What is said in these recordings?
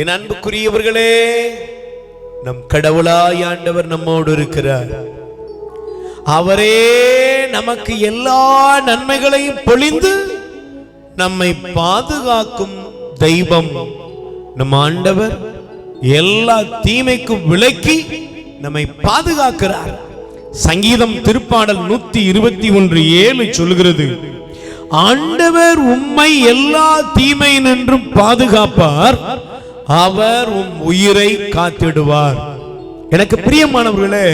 என் அன்புக்குரியவர்களே நம் கடவுளாய் ஆண்டவர் நம்மோடு இருக்கிறார். அவரே நமக்கு எல்லா நன்மைகளையும் பொழிந்து நம்மை பாதுகாக்கும் தெய்வம். நம் ஆண்டவர் எல்லா தீமைக்கும் விலக்கி நம்மை பாதுகாக்கிறார். சங்கீதம் திருப்பாடல் நூத்தி இருபத்தி ஒன்று ஏழு சொல்கிறது ஆண்டவர் உம்மை எல்லா தீமை நின்றும் பாதுகாப்பார். அவர் உம் உயிரை காத்திடுவார். எனக்கு பிரியமானவர்களே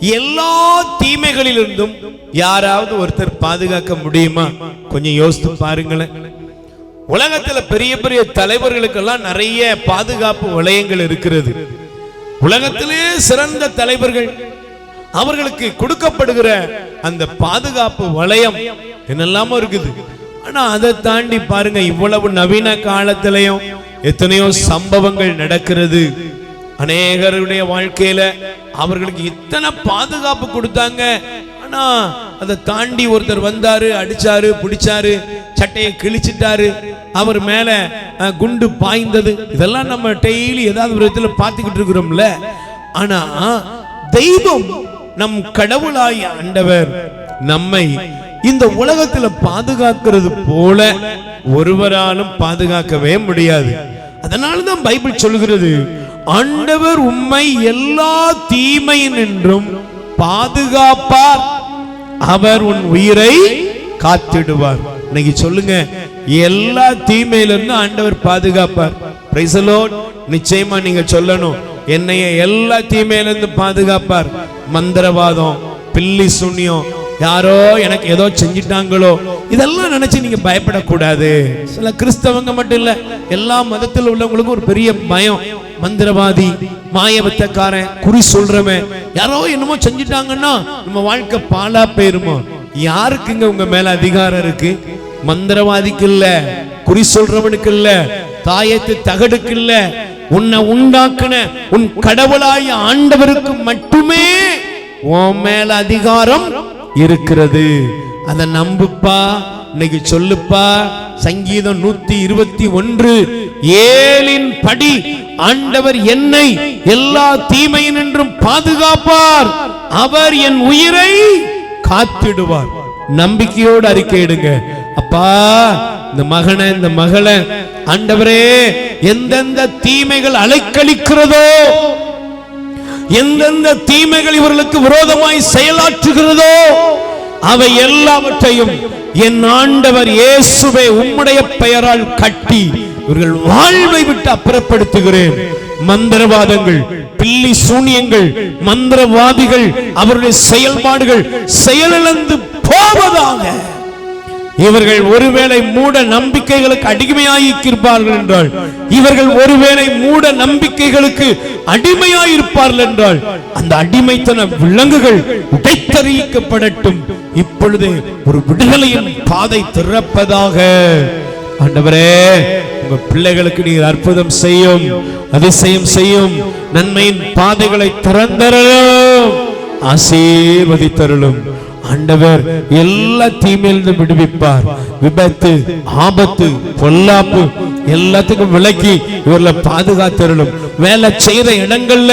எல்லா தீமைகளிலிருந்தும் யாராவது ஒருத்தர் பாதுகாக்க முடியுமா? கொஞ்சம் யோசித்து பாருங்களேன். உலகத்துல பெரிய பெரிய தலைவர்களுக்கெல்லாம் நிறைய பாதுகாப்பு வளையங்கள் இருக்கிறது. உலகத்திலே சிறந்த தலைவர்கள் அவர்களுக்கு கொடுக்கப்படுகிற அந்த பாதுகாப்பு வளையம் என்னெல்லாமோ இருக்குது. ஆனா அதை தாண்டி பாருங்க இவ்வளவு நவீன காலத்திலையும் எத்தனையோ சம்பவங்கள் நடக்கிறது. அநேகருடைய வாழ்க்கையில அவர்களுக்கு இத்தனை பாதுகாப்பு கொடுத்தாங்க. ஆனா அதை தாண்டி ஒருத்தர் வந்தாரு அடிச்சாரு பிடிச்சாரு சட்டையை கிழிச்சிட்டாரு. அவர் மேல குண்டு பாய்ந்தது. இதெல்லாம் நம்ம டெய்லி ஏதாவது ஒரு விதத்துல பார்த்துக்கிட்டு இருக்கிறோம்ல. ஆனா தெய்வம் நம் கடவுளாய் ஆண்டவர் நம்மை இந்த உலகத்துல பாதுகாக்கிறது போல ஒருவராலும் பாதுகாக்கவே முடியாது. அதனாலதான் பைபிள் சொல்கிறது ஆண்டவர் உண்மை எல்லா தீமை நின்றும் பாதுகாப்பார். அவர் உன் உயிரை காத்திடுவார். இன்னைக்கு சொல்லுங்க எல்லா தீமையில இருந்து ஆண்டவர் பாதுகாப்பார். நிச்சயமா நீங்க சொல்லணும். என்னைய எல்லாத்தையுமே இருந்து பாதுகாப்பார். மந்திரவாதம் பில்லி சுண்ணியம் யாரோ எனக்கு ஏதோ செஞ்சிட்டாங்களோ இதெல்லாம் நினைச்சு நீங்க பயப்படக்கூடாது. சில கிறிஸ்தவங்க மட்டும் இல்ல எல்லா மதத்தில் உள்ளவங்களுக்கும் ஒரு பெரிய பயம். மந்திரவாதி மாயபத்தக்காரன் குறி சொல்றவன் யாரோ என்னமோ செஞ்சிட்டாங்கன்னா நம்ம வாழ்க்கை பாலா போயிருமோ? யாருக்குங்க உங்க மேல அதிகாரம் இருக்கு? மந்திரவாதிக்கு இல்ல குறி சொல்றவனுக்கு இல்ல தாயத்து தகடுக்கு இல்ல உன்னை உண்டாக்குன உன் கடவுளாய ஆண்டவருக்கு மட்டுமே உன் மேல அதிகாரம் இருக்கிறது. அதை நம்புப்பா இன்னைக்கு சொல்லுப்பா. சங்கீதம் நூத்தி இருபத்தி ஒன்று ஏழின் படி ஆண்டவர் என்னை எல்லா தீமையினின்றும் பாதுகாப்பார். அவர் என் உயிரை காத்திடுவார். நம்பிக்கையோடு அறிக்கை எடுங்க அப்பா இந்த மகனை இந்த மகளை ஆண்டவரே எந்தெந்த தீமைகள் அலைக்கழிக்கிறதோ எந்தெந்த தீமைகள் இவர்களுக்கு விரோதமாய் செயலாற்றுகிறதோ அவை எல்லாவற்றையும் என் ஆண்டவர் இயேசுவை உம்முடைய பெயரால் கட்டி இவர்கள் வாழ்வை விட்டு அப்புறப்படுத்துகிறேன். மந்திரவாதங்கள் பில்லி சூனியங்கள் மந்திரவாதிகள் அவருடைய செயல்பாடுகள் செயலிழந்து போவதாக இவர்கள் ஒருவேளை மூட நம்பிக்கைகளுக்கு அடிமையாயிருப்பார்கள் என்றால் இவர்கள் ஒருவேளை மூட நம்பிக்கைகளுக்கு அடிமையாயிருப்பார்கள் என்றால் அந்த அடிமைத்தன விலங்குகள் உடைத்தறிவிக்கப்படட்டும். இப்பொழுது ஒரு விடுதலையின் பாதை திறப்பதாக. ஆண்டவரே உங்க பிள்ளைகளுக்கு நீர் அற்புதம் செய்யும் அதிசயம் செய்யும் நன்மையின் பாதைகளை திறந்தரலும் ஆசீர்வதித்தருளும் ஆண்டவர் எல்லா தீமையிலிருந்து விடுவிப்பார். விபத்து ஆபத்து பொல்லாப்பு எல்லாத்துக்கும் விலக்கி இவர்களை பாதுகாத்தருளும். வேலை செய்யற இடங்கள்ல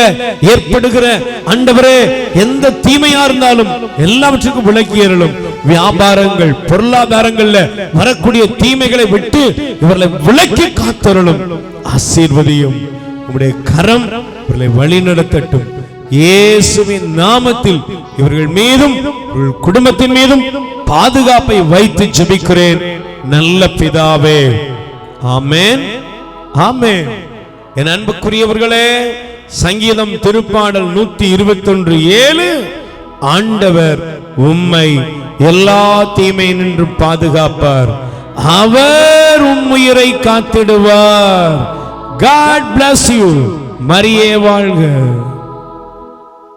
ஏற்படுகிற ஆண்டவரே எந்த தீமையா இருந்தாலும் எல்லாவற்றுக்கும் விலக்கி அருளும். வியாபாரங்கள் பொருளாதாரங்கள்ல வரக்கூடிய தீமைகளை விட்டு இவர்களை விலக்கி காத்தருளும். ஆசீர்வதியும். உங்களுடைய கரம் இவர்களை வழி நடத்தட்டும் இயேசுவின் நாமத்தில் இவர்கள் மீதும் குடும்பத்தின் மீதும் பாதுகாப்பை வைத்து ஜெபிக்கிறேன். நல்ல பிதாவே. ஆமேன். ஆமேன். என் அன்புக்குரியவர்களே சங்கீதம் திருப்பாடல் நூத்தி இருபத்தொன்று ஏழு ஆண்டவர் உம்மை எல்லா தீமை நின்று பாதுகாப்பார். அவர் உம் உயிரை காத்திடுவார். காட் பிளஸ் யூ மரியே வாழ்க.